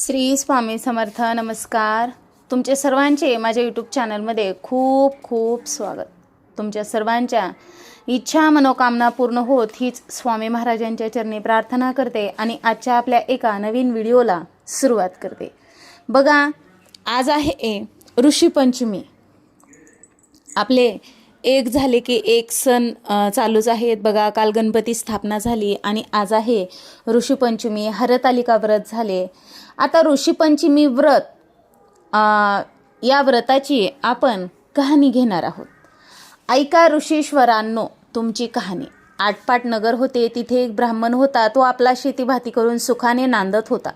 श्री स्वामी समर्थ नमस्कार. तुमचे सर्वांचे माझ्या यूट्यूब चॅनलमध्ये खूप खूप स्वागत. तुमच्या सर्वांच्या इच्छा मनोकामना पूर्ण होत हीच स्वामी महाराजांच्या चरणी प्रार्थना करते आणि आजच्या आपल्या एका नवीन व्हिडिओला सुरुवात करते. बघा आज आहे ऋषीपंचमी आपले एक झाले की एक सण चालूच आहेत. बघा काल गणपती स्थापना झाली आणि आज आहे ऋषीपंचमी हरतालिका व्रत झाले. आता ऋषीपंचमी व्रत या व्रताची आपण कहाणी घेणार आहोत. ऐका ऋषीश्वरांनो तुमची कहाणी. आटपाट नगर होते तिथे एक ब्राह्मण होता. तो आपला शेतीभाती करून सुखाने नांदत होता.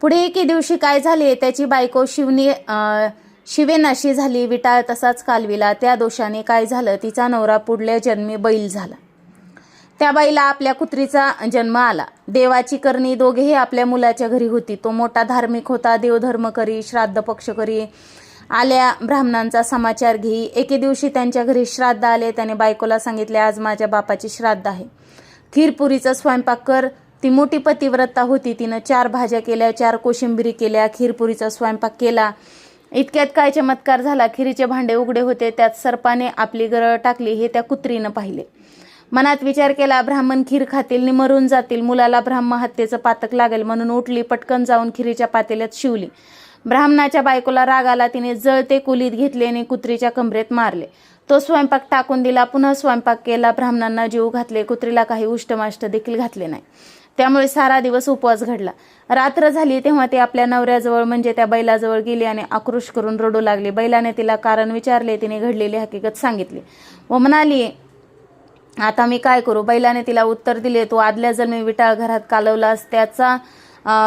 पुढे एके दिवशी काय झाले त्याची बायको शिवने शिवेनाशी झाली विटाळ तसाच कालविला. त्या दोषाने काय झालं? तिचा नवरा पुढल्या जन्मी बैल झाला. त्या बाईला आपल्या कुत्रीचा जन्म आला. देवाची करणी दोघेही आपल्या मुलाच्या घरी होती. तो मोठा धार्मिक होता. देवधर्म करी श्राद्ध पक्ष करी. आल्या ब्राह्मणांचा समाचार घेई एके दिवशी त्यांच्या घरी श्राद्ध आले. त्याने बायकोला सांगितले आज माझ्या बापाची श्राद्ध आहे. खीरपुरीचा स्वयंपाक कर. ती मोठी पतिव्रता होती. तिनं चार भाज्या केल्या चार कोशिंबिरी केल्या खीरपुरीचा स्वयंपाक केला. इतक्यात काय चमत्कार झाला. खिरीचे भांडे उघडे होते. त्यात सर्पाने आपली गरळ टाकली हे त्या कुत्रीनं पाहिले. मनात विचार केला ब्राह्मण खीर खातील नि मरून जातील. मुलाला ब्राह्म हत्येचं पातक लागेल म्हणून उठली पटकन जाऊन खिरीच्या पातेल्यात शिवली. ब्राह्मणाच्या बायकोला राग आला. तिने जळते कुलीत घेतले आणि कुत्रीच्या कमरेत मारले. तो स्वयंपाक टाकून दिला. पुन्हा स्वयंपाक केला. ब्राह्मणांना जीव घातले. कुत्रीला काही उष्टमाष्ट देखील घातले नाही. त्यामुळे सारा दिवस उपवास घडला. रात्र झाली तेव्हा ती आपल्या नवऱ्याजवळ म्हणजे त्या बैलाजवळ गेली आणि आक्रोश करून रडू लागली. बैलाने तिला कारण विचारले तिने घडलेली हकीकत सांगितली. व म्हणाली आता मी काय करू? बैलाने तिला उत्तर दिले तू आदल्या जन्मी विटाळ घरात कालवलास त्याचा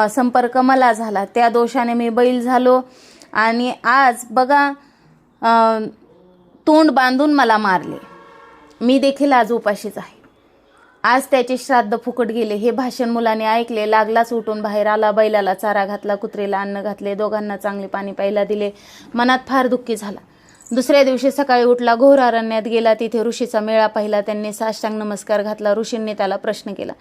संपर्क मला झाला. त्या दोषाने मी बैल झालो आणि आज बघा तोंड बांधून मला मारले. मी देखील आज उपाशीच आहे. आज त्याचे श्राद्ध फुकट गेले. हे भाषण मुलाने ऐकले. लागलाच उठून बाहेर आला. बैलाला चारा घातला. कुत्रेला अन्न घातले. दोघांना चांगले पाणी प्यायला दिले. मनात फार दुःखी झाला. दुसऱ्या दिवशी सकाळी उठला. घोर अरण्यात गेला. तिथे ऋषीचा मेळा पाहिला. त्यांनी साष्टांग नमस्कार घातला. ऋषींनी त्याला प्रश्न केला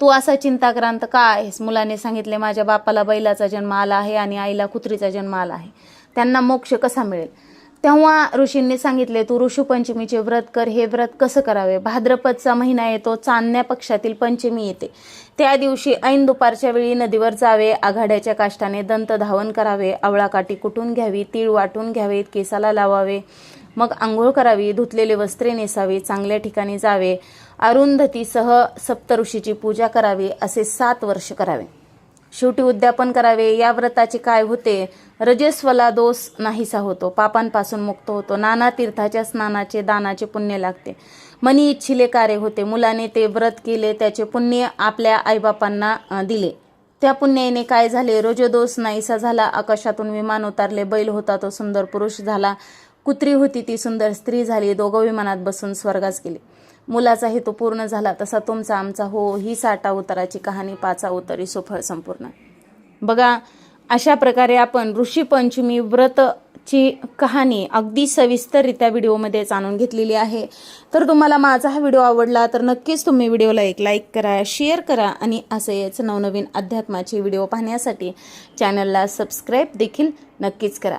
तू असा चिंताक्रांत का आहेस? मुलाने सांगितले माझ्या बापाला बैलाचा जन्म आला आहे आणि आईला कुत्रीचा जन्म आला आहे. त्यांना मोक्ष कसा मिळेल? तेव्हा ऋषींनी सांगितले तू ऋषुपंचमीचे व्रत कर हे व्रत कसं करावे? भाद्रपदचा महिना येतो चांदण्या पक्षातील पंचमी येते. त्या दिवशी ऐन दुपारच्या वेळी नदीवर जावे आघाड्याच्या काष्टाने दंत धावन करावे आवळाकाठी कुटून घ्यावी तीळ वाटून घ्यावेत केसाला लावावे. मग आंघोळ करावी धुतलेले वस्त्रे नेसावी चांगल्या ठिकाणी जावे. अरुंधतीसह सप्तऋषीची पूजा करावी असे सात वर्ष करावे. शेवटी उद्यापन करावे या व्रताचे काय होते? रजस्वला दोष नाहीसा होतो पापांपासून मुक्त होतो. नाना तीर्थाच्या स्नानाचे दानाचे पुण्य लागते. मनी इच्छिले कार्य होते. मुलाने ते व्रत केले त्याचे पुण्य आपल्या आईबापांना दिले. त्या पुण्याने काय झाले? रजोदोष नाहीसा झाला. आकाशातून विमान उतारले बैल होता तो सुंदर पुरुष झाला. कुत्री होती ती सुंदर स्त्री झाली. दोघं विमानात बसून स्वर्गास गेले. मुलाचा हेतू पूर्ण झाला तसा तुमचा आमचा हो ही साठा उताराची कहाणी पाचा उतरी सुफळ संपूर्ण. बघा अशा प्रकारे आपण ऋषी पंचमी व्रतची कहाणी अगदी सविस्तररित्या व्हिडिओमध्ये जाणून घेतलेली आहे. तर तुम्हाला माझा हा व्हिडिओ आवडला तर नक्कीच तुम्ही व्हिडिओला एक लाईक करा शेअर करा आणि असेच नवनवीन अध्यात्माचे व्हिडिओ पाहण्यासाठी चॅनलला सबस्क्राईब देखील नक्कीच करा.